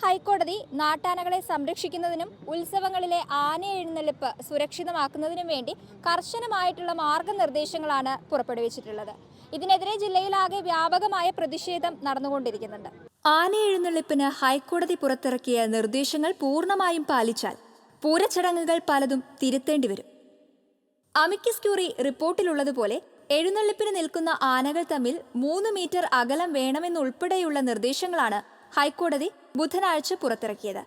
ഹൈക്കോടതി നാട്ടാനകളെ സംരക്ഷിക്കുന്നതിനും ഉത്സവങ്ങളിലെ ആന എഴുന്നള്ളിപ്പ് സുരക്ഷിതമാക്കുന്നതിനും വേണ്ടി കർശനമായിട്ടുള്ള മാർഗനിർദ്ദേശങ്ങളാണ് പുറപ്പെടുവിച്ചിട്ടുള്ളത്. ഇതിനെതിരെ ജില്ലയിലാകെ വ്യാപകമായ പ്രതിഷേധം നടന്നുകൊണ്ടിരിക്കുന്നുണ്ട്. ആന എഴുന്നള്ളിപ്പിന് ഹൈക്കോടതി പുറത്തിറക്കിയ നിർദ്ദേശങ്ങൾ പൂർണമായും പാലിച്ചാൽ പൂരച്ചടങ്ങുകൾ പലതും തിരുത്തേണ്ടി വരും. അമിക്കസ് ക്യൂറി റിപ്പോർട്ടിലുള്ളതുപോലെ എഴുന്നള്ളിപ്പിന് നിൽക്കുന്ന ആനകൾ തമ്മിൽ മൂന്ന് മീറ്റർ അകലം വേണമെന്നുൾപ്പെടെയുള്ള നിർദ്ദേശങ്ങളാണ് ഹൈക്കോടതി ബുധനാഴ്ച പുറത്തിറക്കിയത്.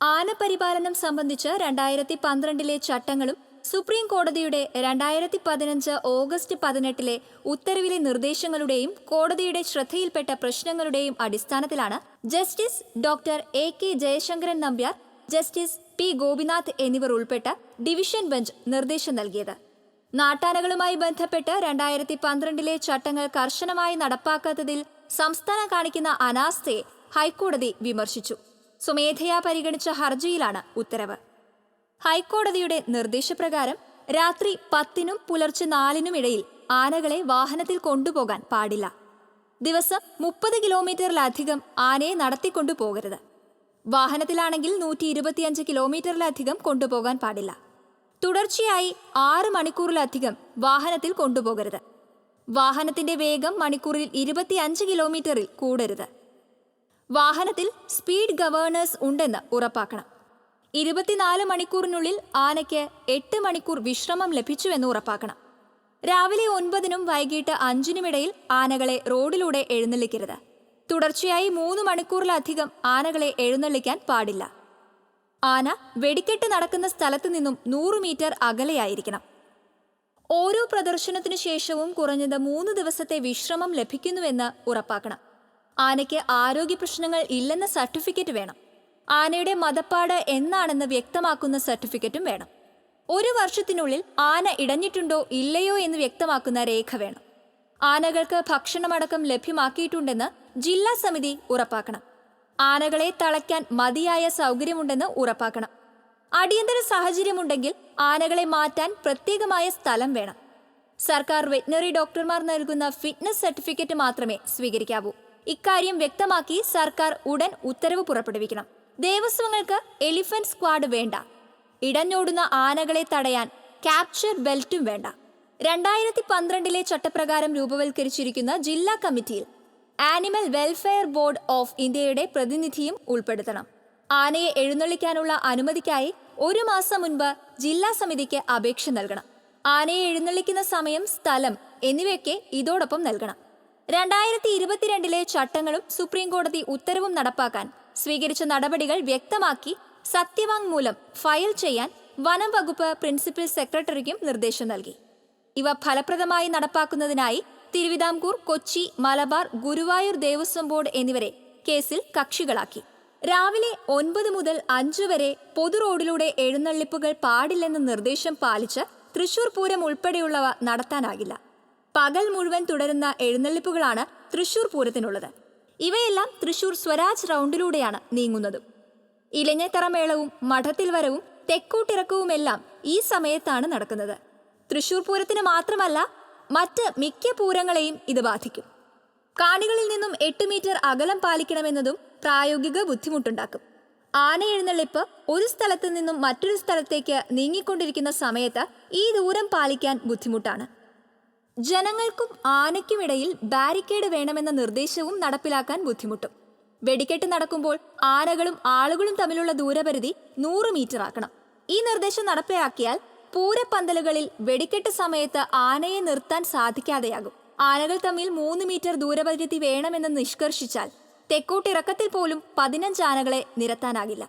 ആനപരിപാലനം സംബന്ധിച്ച് രണ്ടായിരത്തി പന്ത്രണ്ടിലെ ചട്ടങ്ങളും സുപ്രീം കോടതിയുടെ രണ്ടായിരത്തി പതിനഞ്ച് ഓഗസ്റ്റ് പതിനെട്ടിലെ ഉത്തരവിലെ നിർദ്ദേശങ്ങളുടെയും കോടതിയുടെ ശ്രദ്ധയിൽപ്പെട്ട പ്രശ്നങ്ങളുടെയും അടിസ്ഥാനത്തിലാണ് justice doctor A K Jayasankaran Nambiar justice P Gopinath എന്നിവർ ഉൾപ്പെട്ട ഡിവിഷൻ ബെഞ്ച് നിർദ്ദേശം നൽകിയത്. നാട്ടാനകളുമായി ബന്ധപ്പെട്ട് രണ്ടായിരത്തി പന്ത്രണ്ടിലെ ചട്ടങ്ങൾ കർശനമായി നടപ്പാക്കാത്തതിൽ സംസ്ഥാനം കാണിക്കുന്ന അനാസ്ഥയെ ഹൈക്കോടതി വിമർശിച്ചു. സ്വമേധയാ പരിഗണിച്ച ഹർജിയിലാണ് ഉത്തരവ്. ഹൈക്കോടതിയുടെ നിർദ്ദേശപ്രകാരം രാത്രി പത്തിനും പുലർച്ചെ നാലിനും ഇടയിൽ ആനകളെ വാഹനത്തിൽ കൊണ്ടുപോകാൻ പാടില്ല. ദിവസം മുപ്പത് കിലോമീറ്ററിലധികം ആനയെ നടത്തിക്കൊണ്ടു പോകരുത്. വാഹനത്തിലാണെങ്കിൽ നൂറ്റി ഇരുപത്തിയഞ്ച് കിലോമീറ്ററിലധികം കൊണ്ടുപോകാൻ പാടില്ല. തുടർച്ചയായി ആറ് മണിക്കൂറിലധികം വാഹനത്തിൽ കൊണ്ടുപോകരുത്. വാഹനത്തിന്റെ വേഗം മണിക്കൂറിൽ ഇരുപത്തിയഞ്ച് കിലോമീറ്ററിൽ കൂടരുത്. വാഹനത്തിൽ സ്പീഡ് ഗവേണേഴ്സ് ഉണ്ടെന്ന് ഉറപ്പാക്കണം. ഇരുപത്തിനാല് മണിക്കൂറിനുള്ളിൽ ആനയ്ക്ക് എട്ട് മണിക്കൂർ വിശ്രമം ലഭിച്ചുവെന്ന് ഉറപ്പാക്കണം. രാവിലെ ഒൻപതിനും വൈകിട്ട് അഞ്ചിനുമിടയിൽ ആനകളെ റോഡിലൂടെ എഴുന്നള്ളിക്കരുത്. തുടർച്ചയായി മൂന്ന് മണിക്കൂറിലധികം ആനകളെ എഴുന്നള്ളിക്കാൻ പാടില്ല. ആന വെടിക്കെട്ട് നടക്കുന്ന സ്ഥലത്തു നിന്നും നൂറ് മീറ്റർ അകലെയായിരിക്കണം. ഓരോ പ്രദർശനത്തിനു ശേഷവും കുറഞ്ഞത് മൂന്ന് ദിവസത്തെ വിശ്രമം ലഭിക്കുന്നുവെന്ന് ഉറപ്പാക്കണം. ആനയ്ക്ക് ആരോഗ്യ പ്രശ്നങ്ങൾ ഇല്ലെന്ന സർട്ടിഫിക്കറ്റ് വേണം. ആനയുടെ മതപ്പാട് എന്നാണെന്ന് വ്യക്തമാക്കുന്ന സർട്ടിഫിക്കറ്റും വേണം. ഒരു വർഷത്തിനുള്ളിൽ ആന ഇടഞ്ഞിട്ടുണ്ടോ ഇല്ലയോ എന്ന് വ്യക്തമാക്കുന്ന രേഖ വേണം. ആനകൾക്ക് ഭക്ഷണമടക്കം ലഭ്യമാക്കിയിട്ടുണ്ടെന്ന് ജില്ലാ സമിതി ഉറപ്പാക്കണം. ആനകളെ തളയ്ക്കാൻ മതിയായ സൗകര്യമുണ്ടെന്ന് ഉറപ്പാക്കണം. അടിയന്തര സാഹചര്യമുണ്ടെങ്കിൽ ആനകളെ മാറ്റാൻ പ്രത്യേകമായ സ്ഥലം വേണം. സർക്കാർ വെറ്റിനറി ഡോക്ടർമാർ നൽകുന്ന ഫിറ്റ്നസ് സർട്ടിഫിക്കറ്റ് മാത്രമേ സ്വീകരിക്കാവൂ. ഇക്കാര്യം വ്യക്തമാക്കി സർക്കാർ ഉടൻ ഉത്തരവ് പുറപ്പെടുവിക്കണം. ദേവസ്വങ്ങൾക്ക് എലിഫന്റ് സ്ക്വാഡ് വേണ്ട. ഇടഞ്ഞോടുന്ന ആനകളെ തടയാൻ ക്യാപ്ചർ ബെൽറ്റും വേണ്ട. രണ്ടായിരത്തി പന്ത്രണ്ടിലെ ചട്ടപ്രകാരം രൂപവൽക്കരിച്ചിരിക്കുന്ന ജില്ലാ കമ്മിറ്റിയിൽ ആനിമൽ വെൽഫെയർ ബോർഡ് ഓഫ് ഇന്ത്യയുടെ പ്രതിനിധിയും ഉൾപ്പെടുത്തണം. ആനയെ എഴുന്നള്ളിക്കാനുള്ള അനുമതിക്കായി ഒരു മാസം മുൻപ് ജില്ലാ സമിതിക്ക് അപേക്ഷ നൽകണം. ആനയെ എഴുന്നള്ളിക്കുന്ന സമയം സ്ഥലം എന്നിവയൊക്കെ ഇതോടൊപ്പം നൽകണം. രണ്ടായിരത്തി ഇരുപത്തിരണ്ടിലെ ചട്ടങ്ങളും സുപ്രീംകോടതി ഉത്തരവും നടപ്പാക്കാൻ സ്വീകരിച്ച നടപടികൾ വ്യക്തമാക്കി സത്യവാങ്മൂലം ഫയൽ ചെയ്യാൻ വനം വകുപ്പ് പ്രിൻസിപ്പൽ സെക്രട്ടറിക്കും നിർദ്ദേശം നൽകി. ഇവ ഫലപ്രദമായി നടപ്പാക്കുന്നതിനായി തിരുവിതാംകൂർ കൊച്ചി മലബാർ ഗുരുവായൂർ ദേവസ്വം ബോർഡ് എന്നിവരെ കേസിൽ കക്ഷികളാക്കി. രാവിലെ ഒൻപത് മുതൽ അഞ്ചു വരെ പൊതു റോഡിലൂടെ എഴുന്നള്ളിപ്പുകൾ പാടില്ലെന്ന നിർദ്ദേശം പാലിച്ച് തൃശൂർ പൂരം ഉൾപ്പെടെയുള്ളവ നടത്താനാകില്ല. പകൽ മുഴുവൻ തുടരുന്ന എഴുന്നള്ളിപ്പുകളാണ് തൃശൂർ പൂരത്തിനുള്ളത്. ഇവയെല്ലാം തൃശൂർ സ്വരാജ് റൗണ്ടിലൂടെയാണ് നീങ്ങുന്നതും. ഇലഞ്ഞത്തറമേളവും മഠത്തിൽ വരവും തെക്കൂട്ടിറക്കവുമെല്ലാം ഈ സമയത്താണ് നടക്കുന്നത്. തൃശൂർ പൂരത്തിന് മാത്രമല്ല മറ്റ് മിക്ക പൂരങ്ങളെയും ഇത് ബാധിക്കും. കാണികളിൽ നിന്നും എട്ട് മീറ്റർ അകലം പാലിക്കണമെന്നതും പ്രായോഗിക ബുദ്ധിമുട്ടുണ്ടാക്കും. ആന എഴുന്നള്ളിപ്പ് ഒരു സ്ഥലത്ത് നിന്നും മറ്റൊരു സ്ഥലത്തേക്ക് നീങ്ങിക്കൊണ്ടിരിക്കുന്ന സമയത്ത് ഈ ദൂരം പാലിക്കാൻ ബുദ്ധിമുട്ടാണ്. ജനങ്ങൾക്കും ആനയ്ക്കുമിടയിൽ ബാരിക്കേഡ് വേണമെന്ന നിർദ്ദേശവും നടപ്പിലാക്കാൻ ബുദ്ധിമുട്ടും. വെടിക്കെട്ട് നടക്കുമ്പോൾ ആനകളും ആളുകളും തമ്മിലുള്ള ദൂരപരിധി നൂറ് മീറ്റർ ആക്കണം. ഈ നിർദ്ദേശം നടപ്പിലാക്കിയാൽ പൂരപ്പന്തലുകളിൽ വെടിക്കെട്ട് സമയത്ത് ആനയെ നിർത്താൻ സാധിക്കാതെയാകും. ആനകൾ തമ്മിൽ മൂന്ന് മീറ്റർ ദൂരപരിധി വേണമെന്ന് നിഷ്കർഷിച്ചാൽ തെക്കോട്ടിറക്കത്തിൽ പോലും പതിനഞ്ച് ആനകളെ നിരത്താനാകില്ല.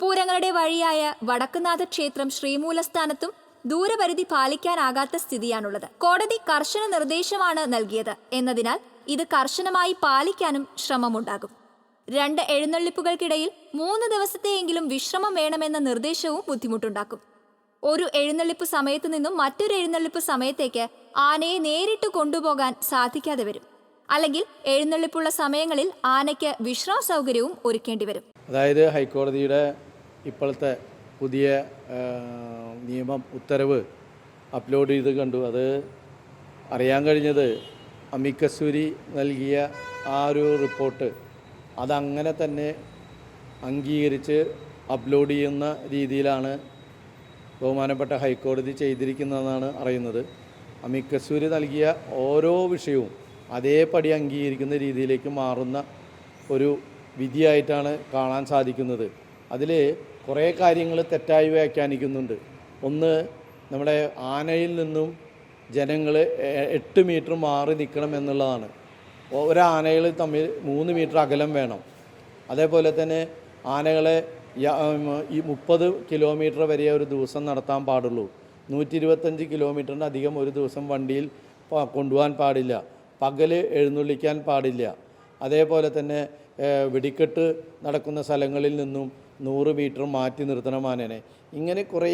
പൂരങ്ങളുടെ വഴിയായ വടക്കുനാഥ ക്ഷേത്രം ശ്രീമൂലസ്ഥാനത്തും ദൂരപരിധി പാലിക്കാനാകാത്ത സ്ഥിതിയാണുള്ളത്. കോടതി കർശന നിർദ്ദേശമാണ് നൽകിയത്. എന്നതിനാൽ ഇത് കർശനമായി പാലിക്കാനും ശ്രമമുണ്ടാകും. രണ്ട് എഴുന്നള്ളിപ്പുകൾക്കിടയിൽ മൂന്ന് ദിവസത്തെയെങ്കിലും വിശ്രമം വേണമെന്ന നിർദ്ദേശവും ബുദ്ധിമുട്ടുണ്ടാക്കും. ഒരു എഴുന്നള്ളിപ്പ് സമയത്തു നിന്നും മറ്റൊരു എഴുന്നള്ളിപ്പ് സമയത്തേക്ക് ആനയെ നേരിട്ട് കൊണ്ടുപോകാൻ സാധിക്കാതെ വരും. അല്ലെങ്കിൽ എഴുന്നള്ളിപ്പുള്ള സമയങ്ങളിൽ ആനയ്ക്ക് വിശ്രമ സൗകര്യവും ഒരുക്കേണ്ടി വരും. അതായത് ഹൈക്കോടതിയുടെ ഇപ്പോഴത്തെ പുതിയ നിയമം ഉത്തരവ് അപ്ലോഡ് ചെയ്ത് കണ്ടു. അത് അറിയാൻ കഴിഞ്ഞത് അമിക്കസൂരി നൽകിയ ആ ഒരു റിപ്പോർട്ട് അതങ്ങനെ തന്നെ അംഗീകരിച്ച് അപ്ലോഡ് ചെയ്യുന്ന രീതിയിലാണ് ബഹുമാനപ്പെട്ട ഹൈക്കോടതി ചെയ്തിരിക്കുന്നതെന്നാണ് അറിയുന്നത്. അമിക്കസൂരി നൽകിയ ഓരോ വിഷയവും അതേപടി അംഗീകരിക്കുന്ന രീതിയിലേക്ക് മാറുന്ന ഒരു വിധിയായിട്ടാണ് കാണാൻ സാധിക്കുന്നത്. അതിൽ കുറേ കാര്യങ്ങൾ തെറ്റായി വ്യാഖ്യാനിക്കുന്നുണ്ട്. ഒന്ന് നമ്മുടെ ആനയിൽ നിന്നും ജനങ്ങൾ എട്ട് മീറ്റർ മാറി നിൽക്കണം എന്നുള്ളതാണ്. ഒരാനകൾ തമ്മിൽ മൂന്ന് മീറ്റർ അകലം വേണം. അതേപോലെ തന്നെ ആനകളെ ഈ മുപ്പത് കിലോമീറ്റർ വരെ ഒരു ദിവസം നടത്താൻ പാടുള്ളൂ. നൂറ്റി ഇരുപത്തഞ്ച് കിലോമീറ്ററിന് അധികം ഒരു ദിവസം വണ്ടിയിൽ കൊണ്ടുപോകാൻ പാടില്ല. പകൽ എഴുന്നള്ളിക്കാൻ പാടില്ല. അതേപോലെ തന്നെ വെടിക്കെട്ട് നടക്കുന്ന സ്ഥലങ്ങളിൽ നിന്നും നൂറ് മീറ്റർ മാറ്റി നിർത്തണം ആനനെ. ഇങ്ങനെ കുറേ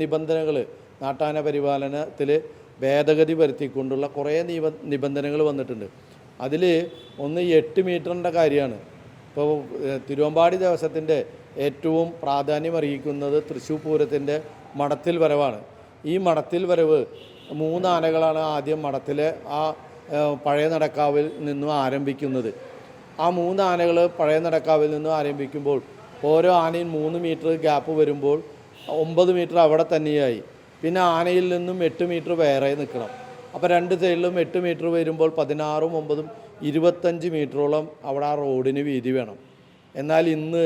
നിബന്ധനകൾ നാട്ടാന പരിപാലനത്തിൽ ഭേദഗതി വരുത്തിക്കൊണ്ടുള്ള കുറേ നിബ നിബന്ധനകൾ വന്നിട്ടുണ്ട്. അതിൽ ഒന്ന് എട്ട് മീറ്ററിന്റെ കാര്യമാണ്. ഇപ്പോൾ തിരുവമ്പാടി ദേവസ്വത്തിന്റെ ഏറ്റവും പ്രാധാന്യം അറിയിക്കുന്നത് തൃശ്ശൂർ പൂരത്തിന്റെ മടത്തിൽ വരവാണ്. ഈ മടത്തിൽ വരവ് മൂന്ന് ആനകളാണ് ആദ്യം മടത്തിലെ ആ പഴയ നടക്കാവിൽ നിന്നും ആരംഭിക്കുന്നത്. ആ മൂന്ന് ആനകൾ പഴയ നടക്കാവിൽ നിന്നും ആരംഭിക്കുമ്പോൾ ഓരോ ആനയും മൂന്ന് മീറ്റർ ഗ്യാപ്പ് വരുമ്പോൾ ഒമ്പത് മീറ്റർ അവിടെ തന്നെയായി. പിന്നെ ആനയിൽ നിന്നും എട്ട് മീറ്റർ വേറെ നിൽക്കണം. അപ്പോൾ രണ്ട് സൈഡിലും എട്ട് മീറ്റർ വരുമ്പോൾ പതിനാറും ഒമ്പതും ഇരുപത്തഞ്ച് മീറ്ററോളം അവിടെ ആ റോഡിന് വീതി വേണം. എന്നാൽ ഇന്ന്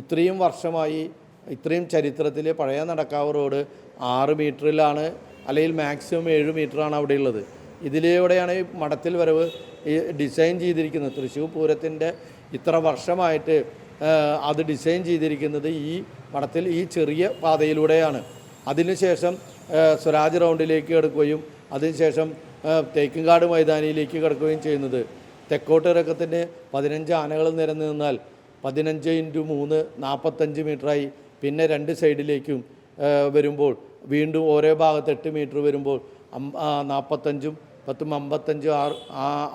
ഇത്രയും വർഷമായി ഇത്രയും ചരിത്രത്തിൽ പഴയ നടക്കാവ് റോഡ് ആറ് മീറ്ററിലാണ് അല്ലെങ്കിൽ മാക്സിമം ഏഴ് മീറ്ററാണ് അവിടെ ഉള്ളത്. ഇതിലൂടെയാണ് ഈ മഠത്തിൽ വരവ് ഈ ഡിസൈൻ ചെയ്തിരിക്കുന്നത്. തൃശ്ശൂർ പൂരത്തിന്റെ ഇത്ര വർഷമായിട്ട് അത് ഡിസൈൻ ചെയ്തിരിക്കുന്നത് ഈ മഠത്തിൽ ഈ ചെറിയ പാതയിലൂടെയാണ്. അതിനുശേഷം സ്വരാജ് റൗണ്ടിലേക്ക് കിടക്കുകയും അതിനുശേഷം തേക്കിൻകാട് മൈതാനിയിലേക്ക് കിടക്കുകയും ചെയ്യുന്നത്. തെക്കോട്ട് പതിനഞ്ച് ആനകൾ നിരന്ന് നിന്നാൽ പതിനഞ്ച് ഇന്റു മൂന്ന് നാൽപ്പത്തഞ്ച് മീറ്ററായി. പിന്നെ രണ്ട് സൈഡിലേക്കും വരുമ്പോൾ വീണ്ടും ഓരോ ഭാഗത്ത് എട്ട് മീറ്റർ വരുമ്പോൾ നാൽപ്പത്തഞ്ചും പത്തും അമ്പത്തഞ്ചും ആറ്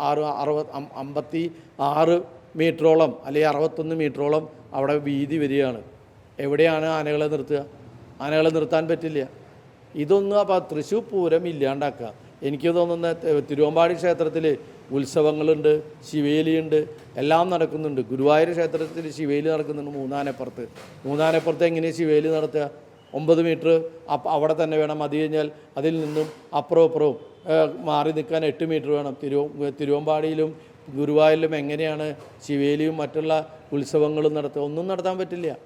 ആറ് അറുപത് അമ്പത്തി ആറ് മീറ്ററോളം അല്ലെങ്കിൽ അറുപത്തൊന്ന് മീറ്ററോളം അവിടെ വീതി വരികയാണ്. എവിടെയാണ് ആനകളെ നിർത്തുക? ആനകളെ നിർത്താൻ പറ്റില്ല. ഇതൊന്നും അപ്പോൾ തൃശ്ശൂർ പൂരം ഇല്ലാണ്ടാക്കുക. എനിക്ക് തോന്നുന്ന തിരുവമ്പാടി ക്ഷേത്രത്തിൽ ഉത്സവങ്ങളുണ്ട് ശിവേലിയുണ്ട് എല്ലാം നടക്കുന്നുണ്ട്. ഗുരുവായൂർ ക്ഷേത്രത്തിൽ ശിവേലി നടക്കുന്നുണ്ട് മൂന്നാനപ്പുറത്ത്. മൂന്നാനപ്പുറത്ത് എങ്ങനെയാണ് ശിവേലി നടത്തുക? ഒമ്പത് മീറ്റർ അവിടെ തന്നെ വേണം. അത് കഴിഞ്ഞാൽ അതിൽ നിന്നും അപ്പുറവും അപ്പുറവും മാറി നിൽക്കാൻ എട്ട് മീറ്റർ വേണം. തിരുവ തിരുവമ്പാടിയിലും ഗുരുവായൂരിലും എങ്ങനെയാണ് ശിവേലിയും മറ്റുള്ള ഉത്സവങ്ങളും നടത്തുക? ഒന്നും നടത്താൻ പറ്റില്ല.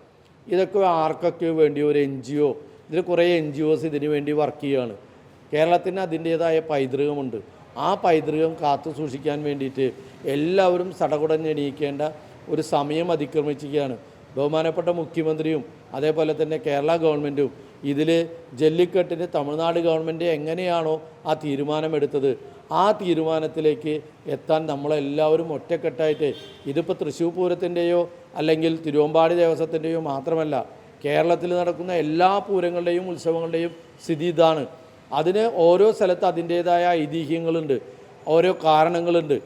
ഇതൊക്കെ ആർക്കൊക്കെ വേണ്ടി ഒരു എൻ ജി ഒ ഇതിൽ കുറേ എൻ ജി ഒസ് ഇതിനു വേണ്ടി വർക്ക് ചെയ്യുകയാണ്. കേരളത്തിന് അതിന്റേതായ പൈതൃകമുണ്ട്. ആ പൈതൃകം കാത്തു സൂക്ഷിക്കാൻ വേണ്ടിയിട്ട് എല്ലാവരും സടകുടഞ്ഞെണീക്കേണ്ട ഒരു സമയം അതിക്രമിച്ചിരിക്കുകയാണ്. ബഹുമാനപ്പെട്ട മുഖ്യമന്ത്രിയും അതേപോലെ തന്നെ കേരള ഗവൺമെന്റും ഇതിൽ ജല്ലിക്കെട്ടിന് തമിഴ്നാട് ഗവൺമെന്റ് എങ്ങനെയാണോ ആ തീരുമാനമെടുത്തത് ആ തീരുമാനത്തിലേക്ക് എത്താൻ നമ്മളെല്ലാവരും ഒറ്റക്കെട്ടായിട്ട് ഇതിപ്പോൾ തൃശ്ശൂർ പൂരത്തിന്റെയോ അല്ലെങ്കിൽ തിരുവമ്പാടി ദേവസ്വത്തിന്റെയോ മാത്രമല്ല കേരളത്തിൽ നടക്കുന്ന എല്ലാ പൂരങ്ങളുടെയും ഉത്സവങ്ങളുടെയും സ്ഥിതി ഇതാണ്. അതിന് ഓരോ സ്ഥലത്ത് അതിന്റേതായ ഐതിഹ്യങ്ങളുണ്ട് ഓരോ കാരണങ്ങളുണ്ട്.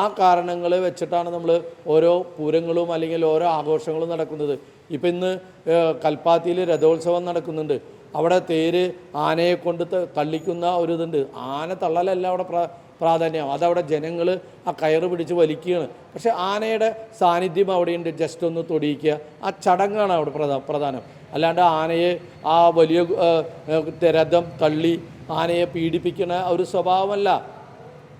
ആ കാരണങ്ങൾ വെച്ചിട്ടാണ് നമ്മൾ ഓരോ പൂരങ്ങളും അല്ലെങ്കിൽ ഓരോ ആഘോഷങ്ങളും നടക്കുന്നത്. ഇപ്പം ഇന്ന് കൽപ്പാത്തിയിൽ രഥോത്സവം നടക്കുന്നുണ്ട്. അവിടെ തേര് ആനയെ കൊണ്ട് തള്ളിക്കുന്ന ഒരു ഇതുണ്ട് ആന തള്ളലല്ല അവിടെ പ്രാ പ്രാധാന്യം. അതവിടെ ജനങ്ങൾ ആ കയറ് പിടിച്ച് വലിക്കുകയാണ്. പക്ഷേ ആനയുടെ സാന്നിധ്യം അവിടെയുണ്ട്. ജസ്റ്റ് ഒന്ന് തൊടിയിക്കുക. ആ ചടങ്ങാണ് അവിടെ പ്രധാ പ്രധാനം. അല്ലാണ്ട് ആനയെ ആ വലിയ രഥം തള്ളി ആനയെ പീഡിപ്പിക്കുന്ന ഒരു സ്വഭാവമല്ല.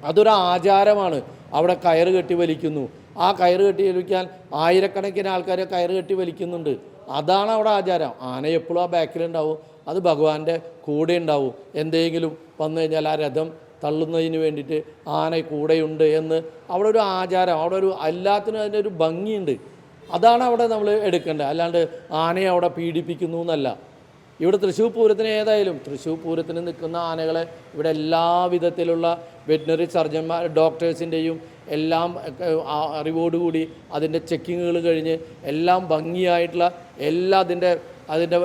അതൊരു ആചാരമാണ്. അവിടെ കയറ് കെട്ടി വലിക്കുന്നു. ആ കയറ് കെട്ടി വലിക്കാൻ ആയിരക്കണക്കിന് ആൾക്കാരെ കയറ് കെട്ടി വലിക്കുന്നുണ്ട്. അതാണ് അവിടെ ആചാരം. ആന എപ്പോഴും ആ ബാക്കിലുണ്ടാവും. അത് ഭഗവാന്റെ കൂടെ ഉണ്ടാവും. എന്തെങ്കിലും വന്നു കഴിഞ്ഞാൽ ആ രഥം തള്ളുന്നതിന് വേണ്ടിയിട്ട് ആന കൂടെയുണ്ട് എന്ന് അവിടെ ഒരു ആചാരം അവിടെ ഒരു എല്ലാത്തിനും അതിന്റെ ഒരു ഭംഗിയുണ്ട്. അതാണ് അവിടെ നമ്മൾ എടുക്കേണ്ടത്. അല്ലാണ്ട് ആനയെ അവിടെ പീഡിപ്പിക്കുന്നു എന്നല്ല. ഇവിടെ തൃശ്ശൂർ പൂരത്തിന് ഏതായാലും തൃശ്ശൂർ പൂരത്തിന് നിൽക്കുന്ന ആനകളെ ഇവിടെ എല്ലാ വിധത്തിലുള്ള വെറ്റിനറി സർജന്മാർ ഡോക്ടേഴ്സിന്റെയും എല്ലാം അറിവോടുകൂടി അതിന്റെ ചെക്കിങ്ങുകൾ കഴിഞ്ഞ് എല്ലാം ഭംഗിയായിട്ടുള്ള എല്ലാ അതിന്റെ അതിന്റെ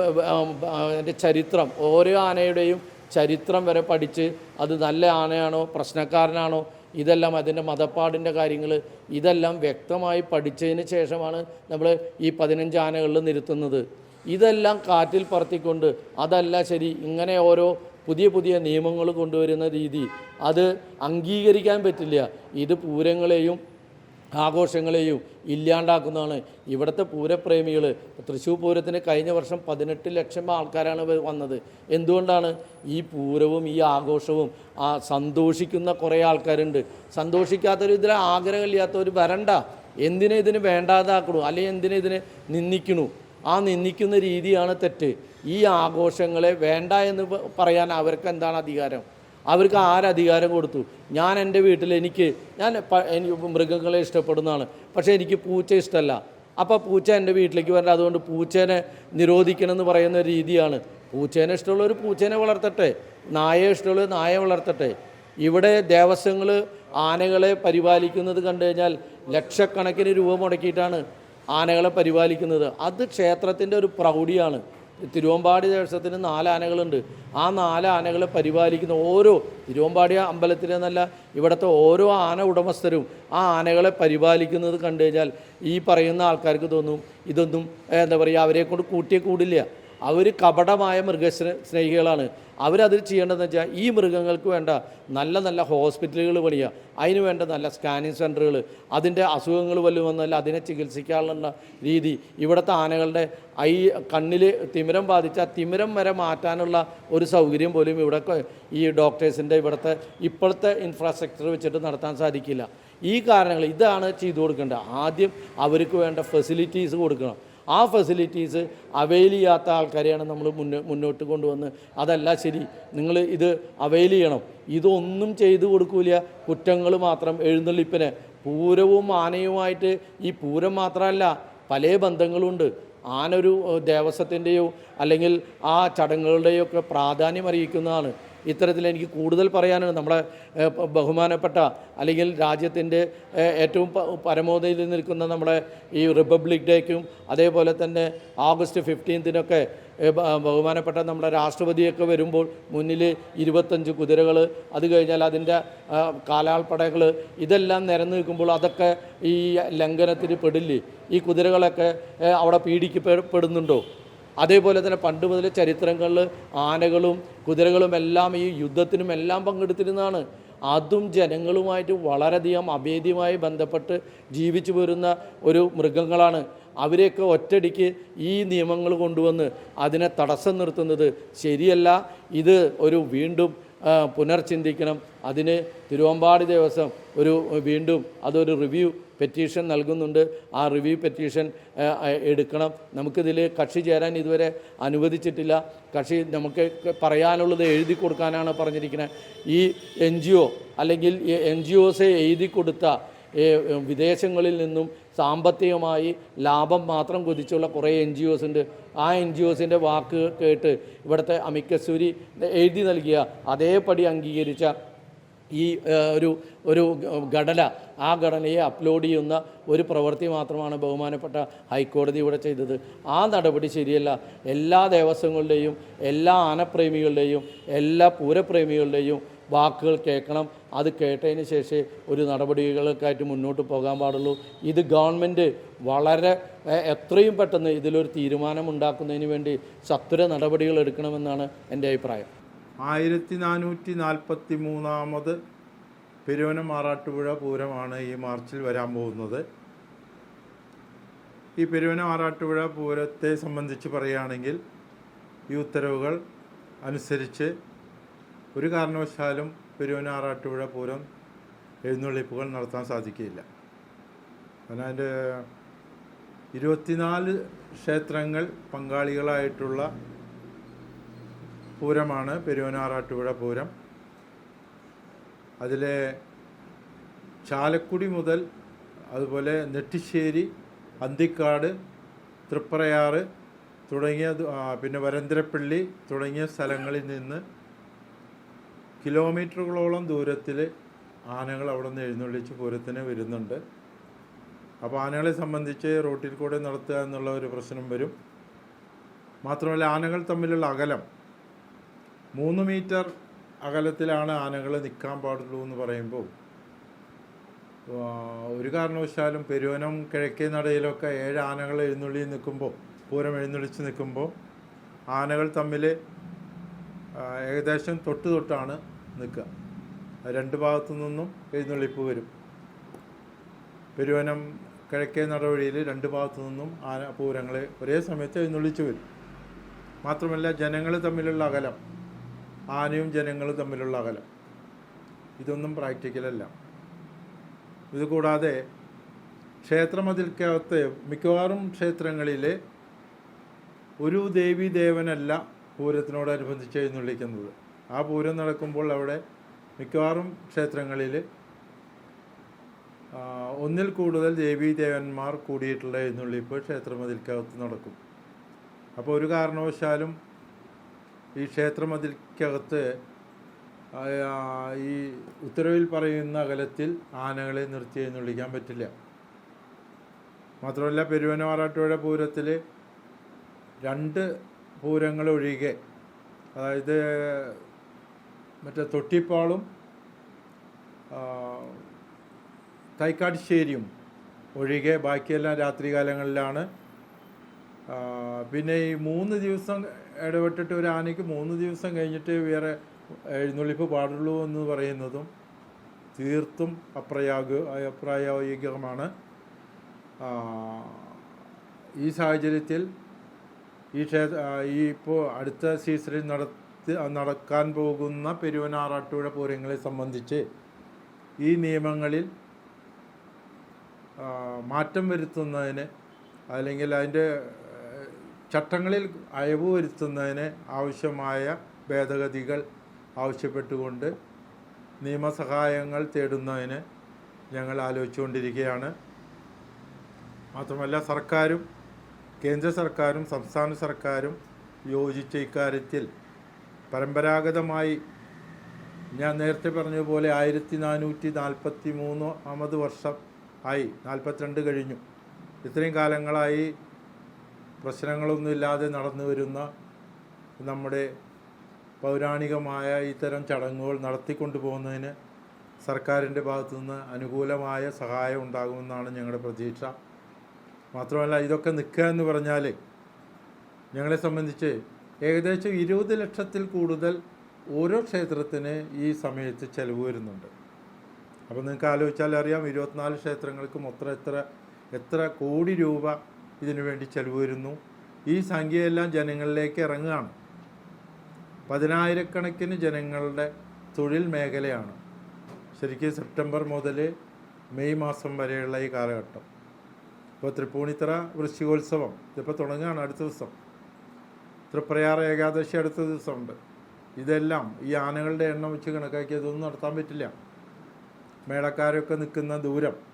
അതിന്റെ ചരിത്രം. ഓരോ ആനയുടെയും ചരിത്രം വരെ പഠിച്ച് അത് നല്ല ആനയാണോ പ്രശ്നക്കാരനാണോ ഇതെല്ലാം അതിന്റെ മതപ്പാടിന്റെ കാര്യങ്ങൾ ഇതെല്ലാം വ്യക്തമായി പഠിച്ചതിന് ശേഷമാണ് നമ്മൾ ഈ പതിനഞ്ച് ആനകളിൽ നിരുത്തുന്നത്. ഇതെല്ലാം കാറ്റിൽ പറത്തിക്കൊണ്ട് അതല്ല ശരി ഇങ്ങനെ ഓരോ പുതിയ പുതിയ നിയമങ്ങൾ കൊണ്ടുവരുന്ന രീതി. അത് അംഗീകരിക്കാൻ പറ്റില്ല. ഇത് പൂരങ്ങളെയും ആഘോഷങ്ങളെയും ഇല്ലാണ്ടാക്കുന്നതാണ്. ഇവിടുത്തെ പൂരപ്രേമികൾ തൃശ്ശൂർ പൂരത്തിന് കഴിഞ്ഞ വർഷം പതിനെട്ട് ലക്ഷം ആൾക്കാരാണ് വന്നത്. എന്തുകൊണ്ടാണ്? ഈ പൂരവും ഈ ആഘോഷവും ആ സന്തോഷിക്കുന്ന കുറേ ആൾക്കാരുണ്ട്. സന്തോഷിക്കാത്തൊരു ഇതിൽ ആഗ്രഹമില്ലാത്തവർ വരണ്ട. എന്തിനെ ഇതിന് വേണ്ടാതാക്കണു? അല്ലെങ്കിൽ എന്തിനെ ഇതിനെ നിന്ദിക്കണു? ആ നിന്ദിക്കുന്ന രീതിയാണ് തെറ്റ്. ഈ ആഘോഷങ്ങളെ വേണ്ട എന്ന് പറയാൻ അവർക്ക് എന്താണ് അധികാരം? അവർക്ക് ആരധികാരം കൊടുത്തു. ഞാൻ എന്റെ വീട്ടിൽ എനിക്ക് ഞാൻ എനിക്ക് മൃഗങ്ങളെ ഇഷ്ടപ്പെടുന്നതാണ്. പക്ഷേ എനിക്ക് പൂച്ച ഇഷ്ടമല്ല. അപ്പോൾ പൂച്ച എന്റെ വീട്ടിലേക്ക് വരണ്ട. അതുകൊണ്ട് പൂച്ചേനെ നിരോധിക്കണം എന്ന് പറയുന്ന രീതിയാണ്. പൂച്ചേനെ ഇഷ്ടമുള്ളവർ പൂച്ചേനെ വളർത്തട്ടെ. നായയെ ഇഷ്ടമുള്ളവർ നായ വളർത്തട്ടെ. ഇവിടെ ദേവസ്വങ്ങൾ ആനകളെ പരിപാലിക്കുന്നത് കണ്ടു കഴിഞ്ഞാൽ ലക്ഷക്കണക്കിന് രൂപ മുടക്കിയിട്ടാണ് ആനകളെ പരിപാലിക്കുന്നത്. അത് ക്ഷേത്രത്തിന്റെ ഒരു പ്രൗഢിയാണ്. തിരുവമ്പാടി ദേവസ്വത്തിന് നാല് ആനകളുണ്ട്. ആ നാല് പരിപാലിക്കുന്ന ഓരോ തിരുവമ്പാടി അമ്പലത്തിലെന്നല്ല ഇവിടുത്തെ ഓരോ ആന ഉടമസ്ഥരും ആ ആനകളെ പരിപാലിക്കുന്നത് കണ്ടു കഴിഞ്ഞാൽ ഈ പറയുന്ന ആൾക്കാർക്ക് തോന്നും ഇതൊന്നും എന്താ പറയുക അവരെ കൊണ്ട് കൂട്ടിയേ കൂടില്ല. അവർ കപടമായ മൃഗ സ്നേഹികളാണ്. അവരത് ചെയ്യേണ്ടതെന്ന് വെച്ചാൽ ഈ മൃഗങ്ങൾക്ക് വേണ്ട നല്ല നല്ല ഹോസ്പിറ്റലുകൾ പണിയുക അതിന് വേണ്ട നല്ല സ്കാനിങ് സെന്ററുകൾ അതിന്റെ അസുഖങ്ങൾ വല്ലതും അതിനെ ചികിത്സിക്കാനുള്ള രീതി. ഇവിടുത്തെ ആനകളുടെ ഐ കണ്ണിൽ തിമിരം ബാധിച്ചാൽ തിമിരം വരെ മാറ്റാനുള്ള ഒരു സൗകര്യം പോലും ഇവിടെ ഈ ഡോക്ടേഴ്സിന്റെ ഇവിടുത്തെ ഇപ്പോഴത്തെ ഇൻഫ്രാസ്ട്രക്ചർ വെച്ചിട്ട് നടത്താൻ സാധിക്കില്ല. ഈ കാരണങ്ങൾ ഇതാണ് ചെയ്തു കൊടുക്കേണ്ടത്. ആദ്യം അവർക്ക് വേണ്ട ഫെസിലിറ്റീസ് കൊടുക്കണം. ആ ഫെസിലിറ്റീസ് അവൈൽ ചെയ്യാത്ത ആൾക്കാരെയാണ് നമ്മൾ മുന്നോ മുന്നോട്ട് കൊണ്ടുവന്ന്. അതല്ല ശരി നിങ്ങൾ ഇത് അവൈൽ ചെയ്യണം. ഇതൊന്നും ചെയ്തു കൊടുക്കൂല. കുറ്റങ്ങൾ മാത്രം എഴുന്നള്ളിപ്പിന്. പൂരവും ആനയുമായിട്ട് ഈ പൂരം മാത്രമല്ല പല ബന്ധങ്ങളുണ്ട്. ആനൊരു ദേവസ്വത്തിന്റെയോ അല്ലെങ്കിൽ ആ ചടങ്ങുകളുടെയോ ഒക്കെ പ്രാധാന്യം അറിയിക്കുന്നതാണ്. ഇത്തരത്തിൽ എനിക്ക് കൂടുതൽ പറയാനാണ് നമ്മുടെ ബഹുമാനപ്പെട്ട അല്ലെങ്കിൽ രാജ്യത്തിന്റെ ഏറ്റവും പ- പരമോന്നതിയിൽ നിൽക്കുന്ന നമ്മുടെ ഈ റിപ്പബ്ലിക് ഡേക്കും അതേപോലെ തന്നെ ആഗസ്റ്റ് ഫിഫ്റ്റീൻത്തിനൊക്കെ ബഹുമാനപ്പെട്ട നമ്മുടെ രാഷ്ട്രപതിയൊക്കെ വരുമ്പോൾ മുന്നിൽ ഇരുപത്തഞ്ച് കുതിരകൾ അത് കഴിഞ്ഞാൽ അതിന്റെ കാലാൾപ്പടകൾ ഇതെല്ലാം നിരന്ന് നിൽക്കുമ്പോൾ അതൊക്കെ ഈ ലംഘനത്തിന് പെടില്ലേ? ഈ കുതിരകളൊക്കെ അവിടെ പീഡിക്കപ്പെടുന്നുണ്ടോ അതേപോലെ തന്നെ പണ്ട് മുതൽ ചരിത്രങ്ങളിൽ ആനകളും കുതിരകളും എല്ലാം ഈ യുദ്ധത്തിനും എല്ലാം പങ്കെടുത്തിരുന്നതാണ്. അതും ജനങ്ങളുമായിട്ട് വളരെയധികം അഭേദ്യമായി ബന്ധപ്പെട്ട് ജീവിച്ചു വരുന്ന ഒരു മൃഗങ്ങളാണ്. അവരെയൊക്കെ ഒറ്റടിക്ക് ഈ നിയമങ്ങൾ കൊണ്ടുവന്ന് അതിനെ തടസ്സം നിർത്തുന്നത് ശരിയല്ല. ഇത് ഒരു വീണ്ടും പുനർചിന്തിക്കണം. അതിന് തിരുവമ്പാടി ദിവസം ഒരു വീണ്ടും അതൊരു റിവ്യൂ പെറ്റീഷൻ നൽകുന്നുണ്ട്. ആ റിവ്യൂ പെറ്റീഷൻ എടുക്കണം. നമുക്കിതിൽ കക്ഷി ചേരാൻ ഇതുവരെ അനുവദിച്ചിട്ടില്ല. കക്ഷി നമുക്ക് പറയാനുള്ളത് എഴുതി കൊടുക്കാനാണ് പറഞ്ഞിരിക്കുന്നത് ഈ എൻ ജി ഒ അല്ലെങ്കിൽ എൻ ജി ഒസെ എഴുതി കൊടുത്ത വിദേശങ്ങളിൽ നിന്നും സാമ്പത്തികമായി ലാഭം മാത്രം കൊതിച്ചുള്ള കുറേ എൻ ജി ഒസ് ഉണ്ട്. ആ എൻ ജി ഒസിന്റെ വാക്ക് കേട്ട് ഇവിടുത്തെ അമിക്കസൂരി എഴുതി നൽകിയ അതേപടി അംഗീകരിച്ച ഈ ഒരു ഒരു ഘടന ആ ഘടനയെ അപ്ലോഡ് ചെയ്യുന്ന ഒരു പ്രവൃത്തി മാത്രമാണ് ബഹുമാനപ്പെട്ട ഹൈക്കോടതി ഇവിടെ ചെയ്തത്. ആ നടപടി ശരിയല്ല. എല്ലാ ദേവസ്വങ്ങളുടെയും എല്ലാ ആനപ്രേമികളുടെയും എല്ലാ പൂരപ്രേമികളുടെയും വാക്കുകൾ കേൾക്കണം. അത് കേട്ടതിന് ശേഷമേ ഒരു നടപടികൾക്കായിട്ട് മുന്നോട്ട് പോകാൻ പാടുള്ളൂ. ഇത് ഗവൺമെന്റ് വളരെ എത്രയും പെട്ടെന്ന് ഇതിലൊരു തീരുമാനം ഉണ്ടാക്കുന്നതിന് വേണ്ടി സത്വര നടപടികൾ എടുക്കണമെന്നാണ് എന്റെ അഭിപ്രായം. ആയിരത്തി നാനൂറ്റി നാൽപ്പത്തി മൂന്നാമത് പെരുവന മാറാട്ടുപുഴ പൂരമാണ് ഈ മാർച്ചിൽ വരാൻ പോകുന്നത്. ഈ പെരുവന മാറാട്ടുപുഴ പൂരത്തെ സംബന്ധിച്ച് പറയുകയാണെങ്കിൽ ഈ ഉത്തരവുകൾ അനുസരിച്ച് ഒരു കാരണവശാലും പെരുവന ആറാട്ടുപുഴ പൂരം എഴുന്നള്ളിപ്പുകൾ നടത്താൻ സാധിക്കില്ല കാരണം അതിന്റെ ഇരുപത്തിനാല് ക്ഷേത്രങ്ങൾ പങ്കാളികളായിട്ടുള്ള പൂരമാണ് പെരുവനാറാട്ടുപുഴ പൂരം. അതിലെ ചാലക്കുടി മുതൽ അതുപോലെ നെട്ടിശ്ശേരി അന്തിക്കാട് തൃപ്പറയാറ് തുടങ്ങിയ പിന്നെ വരന്തരപ്പള്ളി തുടങ്ങിയ സ്ഥലങ്ങളിൽ നിന്ന് കിലോമീറ്ററുകളോളം ദൂരത്തിൽ ആനകൾ അവിടെ നിന്ന് എഴുന്നള്ളിച്ച് പൂരത്തിന് വരുന്നുണ്ട്. അപ്പോൾ ആനകളെ സംബന്ധിച്ച് റോട്ടിൽ കൂടെ നടത്തുക എന്നുള്ള ഒരു പ്രശ്നം വരും. മാത്രമല്ല ആനകൾ തമ്മിലുള്ള അകലം മൂന്ന് മീറ്റർ അകലത്തിലാണ് ആനകൾ നിൽക്കാൻ പാടുള്ളൂ എന്ന് പറയുമ്പോൾ ഒരു കാരണവശാലും പെരുവനം കിഴക്കേ നടയിലൊക്കെ ഏഴ് ആനകൾ എഴുന്നള്ളി നിൽക്കുമ്പോൾ പൂരം എഴുന്നള്ളിച്ച് നിൽക്കുമ്പോൾ ആനകൾ തമ്മിൽ ഏകദേശം തൊട്ട് തൊട്ടാണ് നിൽക്കുക. രണ്ട് ഭാഗത്തു നിന്നും എഴുന്നള്ളിപ്പ് വരും. പെരുവനം കിഴക്കേ നടവഴിയിൽ രണ്ട് ഭാഗത്തു നിന്നും ആന പൂരങ്ങളെ ഒരേ സമയത്ത് എഴുന്നള്ളിച്ച് വരും. മാത്രമല്ല ജനങ്ങൾ തമ്മിലുള്ള അകലം ആനയും ജനങ്ങളും തമ്മിലുള്ള അകലം. ഇതൊന്നും പ്രാക്ടിക്കലല്ല ഇതുകൂടാതെ ക്ഷേത്രമതിൽക്കകത്ത് മിക്കവാറും ക്ഷേത്രങ്ങളിൽ ഒരു ദേവി ദേവനല്ല പൂരത്തിനോടനുബന്ധിച്ച് എഴുന്നള്ളിക്കുന്നത്. ആ പൂരം നടക്കുമ്പോൾ അവിടെ മിക്കവാറും ക്ഷേത്രങ്ങളിൽ ഒന്നിൽ കൂടുതൽ ദേവീ ദേവന്മാർ കൂടിയിട്ടുള്ള എഴുന്നള്ളിപ്പ് ക്ഷേത്രമതിൽക്കകത്ത് നടക്കും. അപ്പോൾ ഒരു കാരണവശാലും ഈ ക്ഷേത്രമതിൽക്കകത്ത് ഈ ഉത്തരവിൽ പറയുന്ന അകലത്തിൽ ആനകളെ നിർത്തി എഴുന്നള്ളിക്കാൻ പറ്റില്ല. മാത്രമല്ല പെരുവനമാറാട്ടുപുഴ പൂരത്തിൽ രണ്ട് പൂരങ്ങളൊഴികെ അതായത് മറ്റേ തൊട്ടിപ്പാളും തൈക്കാട്ടുശ്ശേരിയും ഒഴികെ ബാക്കിയെല്ലാം രാത്രികാലങ്ങളിലാണ്. പിന്നെ ഈ മൂന്ന് ദിവസം ഇടവിട്ടിട്ട് ഒരു ആനയ്ക്ക് മൂന്ന് ദിവസം കഴിഞ്ഞിട്ട് വേറെ എഴുന്നള്ളിപ്പ് പാടുള്ളൂ എന്ന് പറയുന്നതും തീർത്തും അപ്രയാഗ് അപ്രായോഗികമാണ്. ഈ സാഹചര്യത്തിൽ ഈ ക്ഷേത്ര ഈ ഇപ്പോൾ അടുത്ത സീസണിൽ നടത്തി നടക്കാൻ പോകുന്ന പെരുവനാറാട്ടുപുഴ പൂരങ്ങളെ സംബന്ധിച്ച് ഈ നിയമങ്ങളിൽ മാറ്റം വരുത്തുന്നതിന് അല്ലെങ്കിൽ അതിന്റെ ചട്ടങ്ങളിൽ അയവ് വരുത്തുന്നതിന് ആവശ്യമായ ഭേദഗതികൾ ആവശ്യപ്പെട്ടുകൊണ്ട് നിയമസഹായങ്ങൾ തേടുന്നതിന് ഞങ്ങൾ ആലോചിച്ചുകൊണ്ടിരിക്കുകയാണ്. മാത്രമല്ല സർക്കാരും കേന്ദ്ര സർക്കാരും സംസ്ഥാന സർക്കാരും യോജിച്ച ഇക്കാര്യത്തിൽ പരമ്പരാഗതമായി ഞാൻ നേരത്തെ പറഞ്ഞതുപോലെ ആയിരത്തി നാനൂറ്റി നാൽപ്പത്തി മൂന്ന് അമത് വർഷം ആയി നാൽപ്പത്തിരണ്ട് കഴിഞ്ഞു. ഇത്രയും കാലങ്ങളായി പ്രശ്നങ്ങളൊന്നുമില്ലാതെ നടന്നു വരുന്ന നമ്മുടെ പൗരാണികമായ ഇത്തരം ചടങ്ങുകൾ നടത്തിക്കൊണ്ടു പോകുന്നതിന് സർക്കാരിന്റെ ഭാഗത്തു നിന്ന് അനുകൂലമായ സഹായം ഉണ്ടാകുമെന്നാണ് ഞങ്ങളുടെ പ്രതീക്ഷ. മാത്രമല്ല ഇതൊക്കെ നിൽക്കുക എന്ന് പറഞ്ഞാൽ ഞങ്ങളെ സംബന്ധിച്ച് ഏകദേശം ഇരുപത് ലക്ഷത്തിൽ കൂടുതൽ ഓരോ ക്ഷേത്രത്തിന് ഈ സമയത്ത് ചിലവ് വരുന്നുണ്ട്. അപ്പോൾ നിങ്ങൾക്ക് ആലോചിച്ചാൽ അറിയാം ഇരുപത്തിനാല് ക്ഷേത്രങ്ങൾക്കും എത്ര എത്ര കോടി രൂപ ഇതിനു വേണ്ടി ചെലവ് വരുന്നു. ഈ സംഖ്യയെല്ലാം ജനങ്ങളിലേക്ക് ഇറങ്ങുകയാണ്. പതിനായിരക്കണക്കിന് ജനങ്ങളുടെ തൊഴിൽ മേഖലയാണ്. ശരിക്കും സെപ്റ്റംബർ മുതൽ മെയ് മാസം വരെയുള്ള ഈ കാലഘട്ടം. ഇപ്പോൾ തൃപ്പൂണിത്തറ വൃശ്ചികോത്സവം ഇതിപ്പോൾ തുടങ്ങുകയാണ് അടുത്ത ദിവസം. തൃപ്രയാർ ഏകാദശി അടുത്ത ദിവസമുണ്ട്. ഇതെല്ലാം ഈ ആനകളുടെ എണ്ണം വെച്ച് കണക്കാക്കി അതൊന്നും നടത്താൻ പറ്റില്ല. മേളക്കാരൊക്കെ നിൽക്കുന്ന ദൂരം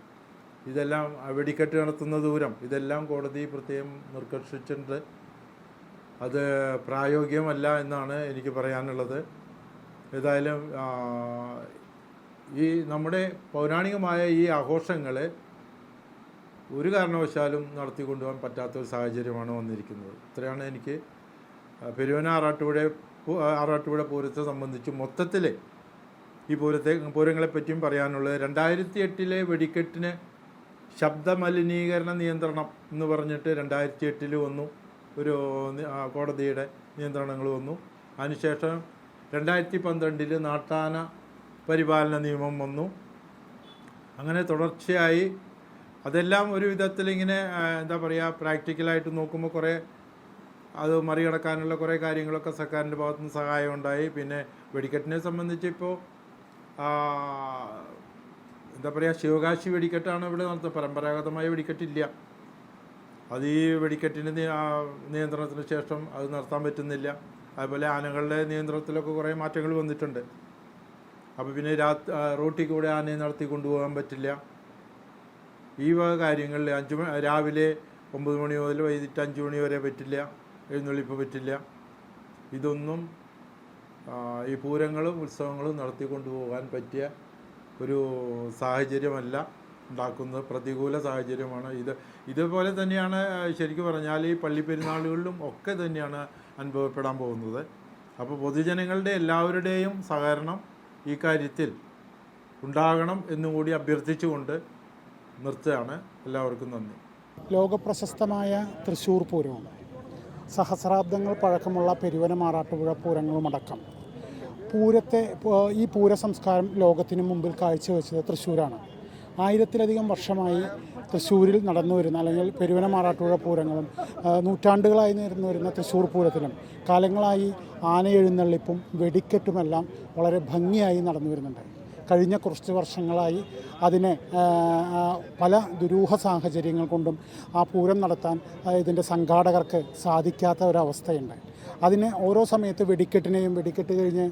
ഇതെല്ലാം വെടിക്കെട്ട് നടത്തുന്ന ദൂരം ഇതെല്ലാം കോടതി പ്രത്യേകം നിർക്കർഷിച്ചിട്ടുണ്ട് അത് പ്രായോഗികമല്ല എന്നാണ് എനിക്ക് പറയാനുള്ളത്. ഏതായാലും ഈ നമ്മുടെ പൗരാണികമായ ഈ ആഘോഷങ്ങൾ ഒരു കാരണവശാലും നടത്തിക്കൊണ്ടുപോകാൻ പറ്റാത്ത ഒരു സാഹചര്യമാണ് വന്നിരിക്കുന്നത്. ഇത്രയാണ് എനിക്ക് പെരുവന ആറാട്ടുപുഴ ആറാട്ടുപുഴ പൂരത്തെ സംബന്ധിച്ച് മൊത്തത്തിൽ ഈ പൂരത്തെ പൂരങ്ങളെപ്പറ്റിയും പറയാനുള്ളത്. രണ്ടായിരത്തി എട്ടിലെ വെടിക്കെട്ടിന് ശബ്ദ മലിനീകരണ നിയന്ത്രണം എന്ന് പറഞ്ഞിട്ട് രണ്ടായിരത്തി എട്ടിൽ വന്നു. ഒരു കോടതിയുടെ നിയന്ത്രണങ്ങൾ വന്നു. അതിനുശേഷം രണ്ടായിരത്തി പന്ത്രണ്ടിൽ നാട്ടാന പരിപാലന നിയമം വന്നു. അങ്ങനെ തുടർച്ചയായി അതെല്ലാം ഒരു വിധത്തിൽ ഇങ്ങനെ എന്താ പറയുക പ്രാക്ടിക്കലായിട്ട് നോക്കുമ്പോൾ കുറേ അത് മറികടക്കാനുള്ള കുറേ കാര്യങ്ങളൊക്കെ സർക്കാരിന്റെ ഭാഗത്തുനിന്ന് സഹായം ഉണ്ടായി. പിന്നെ വെടിക്കെട്ടിനെ സംബന്ധിച്ച് ഇപ്പോൾ എന്താ പറയുക ശിവകാശി വെടിക്കെട്ടാണ് ഇവിടെ നടത്തുന്നത്. പരമ്പരാഗതമായ വെടിക്കെട്ടില്ല. അത് ഈ വെടിക്കെട്ടിന്റെ നിയന്ത്രണത്തിന് ശേഷം അത് നടത്താൻ പറ്റുന്നില്ല. അതുപോലെ ആനകളുടെ നിയന്ത്രണത്തിലൊക്കെ കുറേ മാറ്റങ്ങൾ വന്നിട്ടുണ്ട്. അപ്പോൾ പിന്നെ രാത് റോട്ടിൽ കൂടെ ആനയെ നടത്തി കൊണ്ടുപോകാൻ പറ്റില്ല. ഈ വക കാര്യങ്ങളിൽ അഞ്ച് രാവിലെ ഒമ്പത് മണി മുതൽ വൈകിട്ട് അഞ്ച് മണി വരെ പറ്റില്ല. എഴുന്നള്ളിപ്പ് പറ്റില്ല. ഇതൊന്നും ഈ പൂരങ്ങളും ഉത്സവങ്ങളും നടത്തി കൊണ്ടുപോകാൻ പറ്റിയ ഒരു സാഹചര്യമല്ല ഉണ്ടാക്കുന്നത് പ്രതികൂല സാഹചര്യമാണ്. ഇത് ഇതുപോലെ തന്നെയാണ് ശരിക്കും പറഞ്ഞാൽ ഈ പള്ളിപ്പെരുന്നാളുകളിലും ഒക്കെ തന്നെയാണ് അനുഭവപ്പെടാൻ പോകുന്നത്. അപ്പോൾ പൊതുജനങ്ങളുടെ എല്ലാവരുടെയും സഹകരണം ഈ കാര്യത്തിൽ ഉണ്ടാകണം എന്നുകൂടി അഭ്യർത്ഥിച്ചുകൊണ്ട് നിർത്തുകയാണ്. എല്ലാവർക്കും നന്ദി. ലോകപ്രശസ്തമായ തൃശ്ശൂർ പൂരവും സഹസ്രാബ്ദങ്ങൾ പഴക്കമുള്ള പെരുവന മാറാട്ടുപുഴ പൂരങ്ങളുമടക്കം പൂരത്തെ ഈ പൂര സംസ്കാരം ലോകത്തിന് മുമ്പിൽ കാഴ്ചവെച്ചത് തൃശ്ശൂരാണ്. ആയിരത്തിലധികം വർഷമായി തൃശ്ശൂരിൽ നടന്നു വരുന്ന അല്ലെങ്കിൽ പെരുവന മാറാട്ടുപുഴ പൂരങ്ങളും നൂറ്റാണ്ടുകളായി നേരുന്നു വരുന്ന തൃശ്ശൂർ പൂരത്തിലും കാലങ്ങളായി ആനയെഴുന്നള്ളിപ്പും വെടിക്കെട്ടുമെല്ലാം വളരെ ഭംഗിയായി നടന്നു വരുന്നുണ്ട് കഴിഞ്ഞ കുറച്ച് വർഷങ്ങളായി അതിനെ പല ദുരൂഹ സാഹചര്യങ്ങൾ കൊണ്ടും ആ പൂരം നടത്താൻ ഇതിന്റെ സംഘാടകർക്ക് സാധിക്കാത്ത ഒരവസ്ഥയുണ്ട്. അതിന് ഓരോ സമയത്ത് വെടിക്കെട്ടിനെയും വെടിക്കെട്ട് കഴിഞ്ഞ്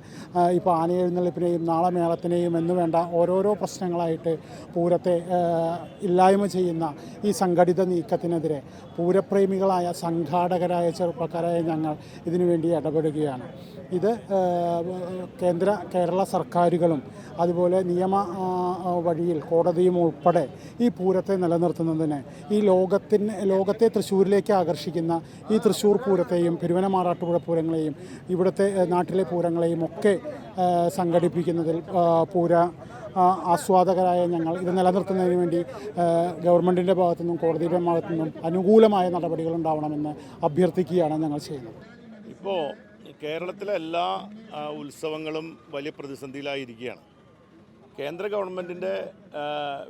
ഇപ്പോൾ ആനയെഴുന്നള്ളിപ്പിനെയും നാളെ മേളത്തിനെയും എന്ന് വേണ്ട ഓരോരോ പ്രശ്നങ്ങളായിട്ട് പൂരത്തെ ഇല്ലായ്മ ചെയ്യുന്ന ഈ സംഘടിത നീക്കത്തിനെതിരെ പൂരപ്രേമികളായ സംഘാടകരായ ചെറുപ്പക്കാരായ ഞങ്ങൾ ഇതിനുവേണ്ടി ഇടപെടുകയാണ്. ഇത് കേന്ദ്ര കേരള സർക്കാരുകളും അതുപോലെ നിയമ വഴിയിൽ കോടതിയും ഉൾപ്പെടെ ഈ പൂരത്തെ നിലനിർത്തുന്നതിന് ഈ ലോകത്തിന് ലോകത്തെ തൃശ്ശൂരിലേക്ക് ആകർഷിക്കുന്ന ഈ തൃശ്ശൂർ പൂരത്തെയും പെരുവനമാറാട്ടുപുഴ പൂരങ്ങളെയും ഇവിടുത്തെ നാട്ടിലെ പൂരങ്ങളെയും ഒക്കെ സംഘടിപ്പിക്കുന്നതിൽ പൂര ആസ്വാദകരായ ഞങ്ങൾ ഇത് നിലനിർത്തുന്നതിന് വേണ്ടി ഗവൺമെന്റിന്റെ ഭാഗത്തു നിന്നും കോടതിയുടെ ഭാഗത്തുനിന്നും അനുകൂലമായ നടപടികൾ ഉണ്ടാവണമെന്ന് അഭ്യർത്ഥിക്കുകയാണ് ഞങ്ങൾ ചെയ്യുന്നത്. ഇപ്പോൾ കേരളത്തിലെ എല്ലാ ഉത്സവങ്ങളും വലിയ പ്രതിസന്ധിയിലായിരിക്കുകയാണ്. കേന്ദ്ര ഗവൺമെന്റിന്റെ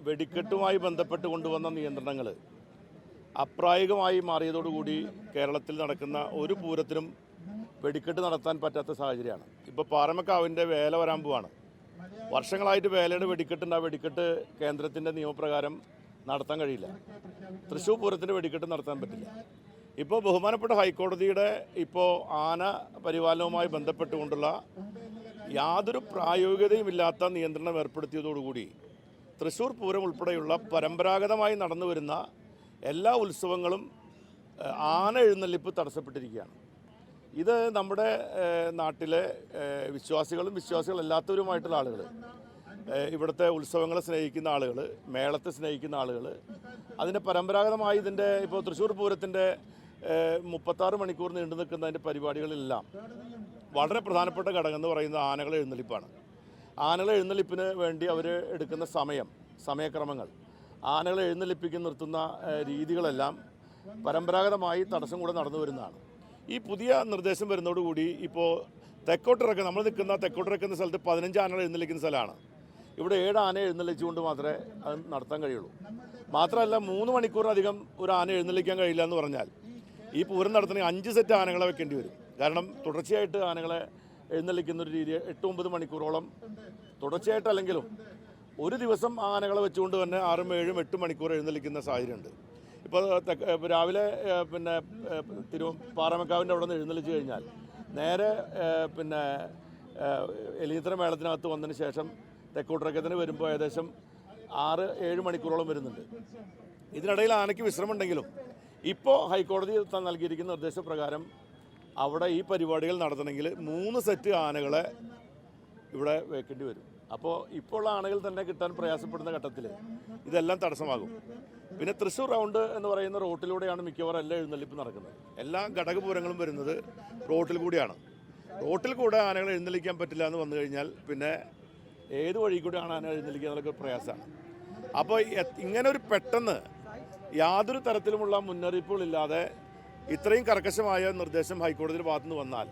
വെടിക്കെട്ടുമായി ബന്ധപ്പെട്ട് കൊണ്ടുവന്ന നിയന്ത്രണങ്ങൾ അപ്രായോഗികമായി മാറിയതോടുകൂടി കേരളത്തിൽ നടക്കുന്ന ഒരു പൂരത്തിനും വെടിക്കെട്ട് നടത്താൻ പറ്റാത്ത സാഹചര്യമാണ്. ഇപ്പോൾ പാറമക്കാവിന്റെ വേല വരാൻ പോവാണ്. വർഷങ്ങളായിട്ട് വേലയുടെ വെടിക്കെട്ടുണ്ട്. ആ വെടിക്കെട്ട് കേന്ദ്രത്തിന്റെ നിയമപ്രകാരം നടത്താൻ കഴിയില്ല. തൃശ്ശൂർ പൂരത്തിന്റെ വെടിക്കെട്ട് നടത്താൻ പറ്റില്ല. ഇപ്പോൾ ബഹുമാനപ്പെട്ട ഹൈക്കോടതിയുടെ ഇപ്പോൾ ആന പരിപാലനവുമായി ബന്ധപ്പെട്ടുകൊണ്ടുള്ള യാതൊരു പ്രായോഗികതയുമില്ലാത്ത നിയന്ത്രണം ഏർപ്പെടുത്തിയതോടുകൂടി തൃശ്ശൂർ പൂരം ഉൾപ്പെടെയുള്ള പരമ്പരാഗതമായി നടന്നു വരുന്ന എല്ലാ ഉത്സവങ്ങളും ആന എഴുന്നള്ളിപ്പ് തടസ്സപ്പെട്ടിരിക്കുകയാണ്. ഇത് നമ്മുടെ നാട്ടിലെ വിശ്വാസികളും വിശ്വാസികളല്ലാത്തവരുമായിട്ടുള്ള ആളുകൾ ഇവിടുത്തെ ഉത്സവങ്ങളെ സ്നേഹിക്കുന്ന ആളുകൾ മേളത്തെ സ്നേഹിക്കുന്ന ആളുകൾ അതിന്റെ പരമ്പരാഗതമായി ഇതിന്റെ ഇപ്പോൾ തൃശ്ശൂർ പൂരത്തിന്റെ മുപ്പത്താറ് മണിക്കൂർ നീണ്ടു നിൽക്കുന്ന അതിന്റെ പരിപാടികളെല്ലാം വളരെ പ്രധാനപ്പെട്ട ഘടകം എന്ന് പറയുന്നത് ആനകളെ എഴുന്നള്ളിപ്പാണ്. ആനകളെ എഴുന്നള്ളിപ്പിന് വേണ്ടി അവർ എടുക്കുന്ന സമയം സമയക്രമങ്ങൾ ആനകളെ എഴുന്നള്ളിപ്പിക്ക് നിർത്തുന്ന രീതികളെല്ലാം പരമ്പരാഗതമായി തടസ്സം കൂടെ നടന്നു വരുന്നതാണ്. ഈ പുതിയ നിർദ്ദേശം വരുന്നതോടുകൂടി ഇപ്പോൾ തെക്കോട്ടിറക്കം നമ്മൾ നിൽക്കുന്ന തെക്കോട്ടിറക്കുന്ന സ്ഥലത്ത് പതിനഞ്ച് ആനകൾ എഴുന്നള്ളിക്കുന്ന സ്ഥലമാണ്. ഇവിടെ ഏഴ് ആന എഴുന്നള്ളിച്ചുകൊണ്ട് മാത്രമേ അത് നടത്താൻ കഴിയുള്ളൂ. മാത്രമല്ല മൂന്ന് മണിക്കൂറധികം ഒരു ആന എഴുന്നള്ളിക്കാൻ കഴിയില്ല എന്ന് പറഞ്ഞാൽ ഈ പൂരം നടത്തണമെങ്കിൽ അഞ്ച് സെറ്റ് ആനകളെ വെക്കേണ്ടി വരും. കാരണം തുടർച്ചയായിട്ട് ആനകളെ എഴുന്നള്ളിക്കുന്ന ഒരു രീതി എട്ട് ഒമ്പത് മണിക്കൂറോളം തുടർച്ചയായിട്ടല്ലെങ്കിലും ഒരു ദിവസം ആനകളെ വെച്ചുകൊണ്ട് തന്നെ ആറും ഏഴും എട്ട് മണിക്കൂർ എഴുന്നള്ളിക്കുന്ന സാഹചര്യമുണ്ട്. ഇപ്പോൾ രാവിലെ പിന്നെ തിരു പാറമക്കാവിന്റെ അവിടെ നിന്ന് എഴുന്നള്ളിച്ച് കഴിഞ്ഞാൽ നേരെ പിന്നെ എലിയത്ര മേളത്തിനകത്ത് വന്നതിന് ശേഷം തെക്കോട്ടിറക്കത്തിന് വരുമ്പോൾ ഏകദേശം ആറ് ഏഴ് മണിക്കൂറോളം വരുന്നുണ്ട്. ഇതിനിടയിൽ ആനയ്ക്ക് വിശ്രമമുണ്ടെങ്കിലും ഇപ്പോൾ ഹൈക്കോടതി നൽകിയിരിക്കുന്ന നിർദ്ദേശപ്രകാരം അവിടെ ഈ പരിപാടികൾ നടത്തണമെങ്കിൽ മൂന്ന് സെറ്റ് ആനകളെ ഇവിടെ വെക്കേണ്ടി വരും. അപ്പോൾ ഇപ്പോൾ ഉള്ള ആനകൾ തന്നെ കിട്ടാൻ പ്രയാസപ്പെടുന്ന ഘട്ടത്തിൽ ഇതെല്ലാം തടസ്സമാകും. പിന്നെ തൃശ്ശൂർ റൗണ്ട് എന്ന് പറയുന്ന റോട്ടിലൂടെയാണ് മിക്കവാറും എല്ലാ എഴുന്നള്ളിപ്പ് നടക്കുന്നത്. എല്ലാ ഘടകപൂരങ്ങളും വരുന്നത് റോട്ടിൽ കൂടിയാണ്. റോട്ടിൽ കൂടെ ആനകൾ എഴുന്നള്ളിക്കാൻ പറ്റില്ല എന്ന് വന്നു കഴിഞ്ഞാൽ പിന്നെ ഏത് വഴി കൂടെയാണ് ആന എഴുന്നള്ളിക്കുക എന്നുള്ളൊക്കെ പ്രയാസമാണ്. അപ്പോൾ ഇങ്ങനെ ഒരു പെട്ടെന്ന് യാതൊരു തരത്തിലുമുള്ള മുന്നറിയിപ്പുകളില്ലാതെ ഇത്രയും കർക്കശമായ നിർദ്ദേശം ഹൈക്കോടതിയുടെ ഭാഗത്തുനിന്ന് വന്നാൽ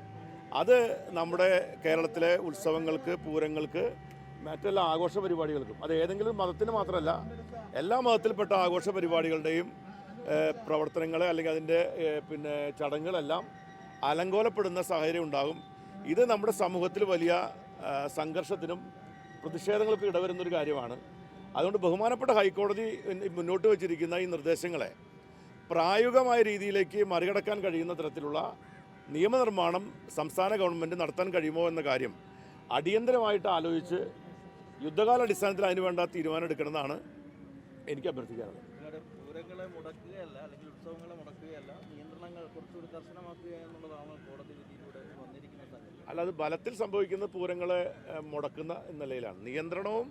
അത് നമ്മുടെ കേരളത്തിലെ ഉത്സവങ്ങൾക്ക് പൂരങ്ങൾക്ക് മറ്റെല്ലാ ആഘോഷ പരിപാടികൾക്കും അത് ഏതെങ്കിലും മതത്തിന് മാത്രമല്ല എല്ലാ മതത്തിൽപ്പെട്ട ആഘോഷ പരിപാടികളുടെയും പ്രവർത്തനങ്ങളെ അല്ലെങ്കിൽ അതിന്റെ പിന്നെ ചടങ്ങുകളെല്ലാം അലങ്കോലപ്പെടുന്ന സാഹചര്യം ഉണ്ടാകും. ഇത് നമ്മുടെ സമൂഹത്തിൽ വലിയ സംഘർഷത്തിനും പ്രതിഷേധങ്ങൾക്കും ഇടവരുന്നൊരു കാര്യമാണ്. അതുകൊണ്ട് ബഹുമാനപ്പെട്ട ഹൈക്കോടതി മുന്നോട്ട് വച്ചിരിക്കുന്ന ഈ നിർദ്ദേശങ്ങളെ പ്രായോഗികമായ രീതിയിലേക്ക് മറികടക്കാൻ കഴിയുന്ന തരത്തിലുള്ള നിയമനിർമ്മാണം സംസ്ഥാന ഗവൺമെന്റ് നടത്താൻ കഴിയുമോ എന്ന കാര്യം അടിയന്തരമായിട്ട് ആലോചിച്ച് യുദ്ധകാല അടിസ്ഥാനത്തിൽ അതിന് വേണ്ട തീരുമാനം എടുക്കണമെന്നാണ് എനിക്ക് അഭ്യർത്ഥിക്കാറുള്ളത് പൂരങ്ങളെ മുടക്കുകയല്ല അല്ലെങ്കിൽ ഉത്സവങ്ങളെ മുടക്കുകയല്ല നിയന്ത്രണങ്ങൾ കുറച്ചുകൂടി കർശനമാക്കുക എന്നുള്ളതാണ് കോടതി വിധിയിലൂടെ വന്നിരിക്കുന്ന അല്ല അല്ലാതെ ബലത്തിൽ സംഭവിക്കുന്ന പൂരങ്ങളെ മുടക്കുന്ന നിലയിലാണ്. നിയന്ത്രണവും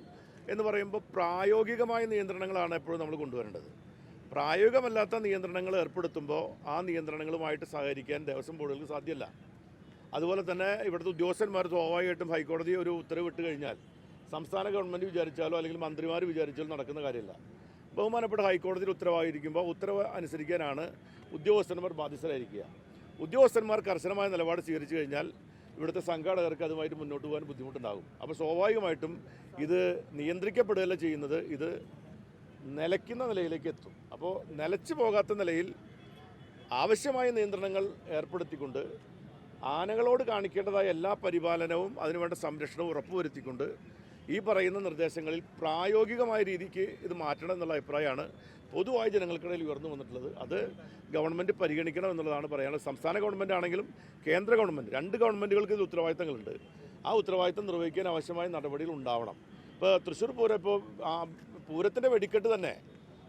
എന്ന് പറയുമ്പോൾ പ്രായോഗികമായ നിയന്ത്രണങ്ങളാണ് എപ്പോഴും നമ്മൾ കൊണ്ടുവരേണ്ടത്. പ്രായോഗികമല്ലാത്ത നിയന്ത്രണങ്ങൾ ഏർപ്പെടുത്തുമ്പോൾ ആ നിയന്ത്രണങ്ങളുമായിട്ട് സഹകരിക്കാൻ ദേവസ്വം ബോർഡുകൾക്ക് സാധ്യമല്ല. അതുപോലെ തന്നെ ഇവിടുത്തെ ഉദ്യോഗസ്ഥന്മാർ സ്വാഭാവികമായിട്ടും ഹൈക്കോടതി ഒരു ഉത്തരവ് ഇട്ട് കഴിഞ്ഞാൽ സംസ്ഥാന ഗവൺമെന്റ് വിചാരിച്ചാലോ അല്ലെങ്കിൽ മന്ത്രിമാർ വിചാരിച്ചാലോ നടക്കുന്ന കാര്യമല്ല. ബഹുമാനപ്പെട്ട ഹൈക്കോടതിയിൽ ഉത്തരവായിരിക്കുമ്പോൾ ഉത്തരവ് അനുസരിക്കാനാണ് ഉദ്യോഗസ്ഥന്മാർ ബാധ്യസ്ഥരായിരിക്കുക. ഉദ്യോഗസ്ഥന്മാർ കർശനമായ നിലപാട് സ്വീകരിച്ചു കഴിഞ്ഞാൽ ഇവിടുത്തെ സംഘാടകർക്ക് അതുമായിട്ട് മുന്നോട്ട് പോകാൻ ബുദ്ധിമുട്ടുണ്ടാകും. അപ്പോൾ സ്വാഭാവികമായിട്ടും ഇത് നിയന്ത്രിക്കപ്പെടുകയല്ല ചെയ്യുന്നത് ഇത് നിലയ്ക്കുന്ന നിലയിലേക്ക് എത്തും. അപ്പോൾ നിലച്ചു പോകാത്ത നിലയിൽ ആവശ്യമായ നിയന്ത്രണങ്ങൾ ഏർപ്പെടുത്തിക്കൊണ്ട് ആനകളോട് കാണിക്കേണ്ടതായ എല്ലാ പരിപാലനവും അതിനുവേണ്ട സംരക്ഷണവും ഉറപ്പുവരുത്തിക്കൊണ്ട് ഈ പറയുന്ന നിർദ്ദേശങ്ങളിൽ പ്രായോഗികമായ രീതിക്ക് ഇത് മാറ്റണം എന്നുള്ള അഭിപ്രായമാണ് പൊതുവായി ജനങ്ങൾക്കിടയിൽ ഉയർന്നു വന്നിട്ടുള്ളത്. അത് ഗവൺമെന്റ് പരിഗണിക്കണം എന്നുള്ളതാണ് പറയാനുള്ളത്. സംസ്ഥാന ഗവൺമെന്റ് ആണെങ്കിലും കേന്ദ്ര ഗവൺമെന്റ് രണ്ട് ഗവൺമെന്റുകൾക്ക് ഇത് ഉത്തരവാദിത്തങ്ങളുണ്ട്. ആ ഉത്തരവാദിത്തം നിർവഹിക്കാൻ ആവശ്യമായ നടപടികൾ ഉണ്ടാവണം. ഇപ്പോൾ തൃശ്ശൂർ പൂരം ഇപ്പോൾ പൂരത്തിന്റെ വെടിക്കെട്ട് തന്നെ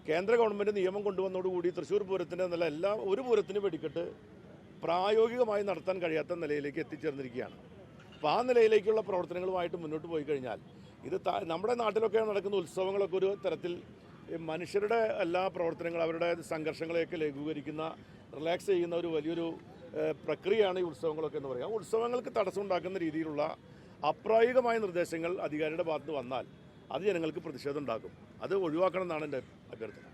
കേന്ദ്ര ഗവൺമെന്റ് നിയമം കൊണ്ടുവന്നതോടുകൂടി തൃശ്ശൂർ പൂരത്തിന്റെ നല്ല എല്ലാ ഒരു പൂരത്തിനും വെടിക്കെട്ട് പ്രായോഗികമായി നടത്താൻ കഴിയാത്ത നിലയിലേക്ക് എത്തിച്ചേർന്നിരിക്കുകയാണ്. അപ്പോൾ ആ നിലയിലേക്കുള്ള പ്രവർത്തനങ്ങളുമായിട്ട് മുന്നോട്ട് പോയി കഴിഞ്ഞാൽ ഇത് നമ്മുടെ നാട്ടിലൊക്കെ നടക്കുന്ന ഉത്സവങ്ങളൊക്കെ ഒരു തരത്തിൽ മനുഷ്യരുടെ എല്ലാ പ്രവർത്തനങ്ങളും അവരുടെ സംഘർഷങ്ങളെയൊക്കെ ലഘൂകരിക്കുന്ന റിലാക്സ് ചെയ്യുന്ന ഒരു വലിയൊരു പ്രക്രിയയാണ് ഈ ഉത്സവങ്ങളൊക്കെ എന്ന് പറയുക ഉത്സവങ്ങൾക്ക് തടസ്സം ഉണ്ടാക്കുന്ന രീതിയിലുള്ള അപ്രായോഗികമായ നിർദ്ദേശങ്ങൾ അധികാരിയുടെ ഭാഗത്ത് വന്നാൽ അത് ജനങ്ങൾക്ക് പ്രതിഷേധം ഉണ്ടാക്കും. അത് ഒഴിവാക്കണം എന്നാണ് എന്റെ അഭ്യർത്ഥന.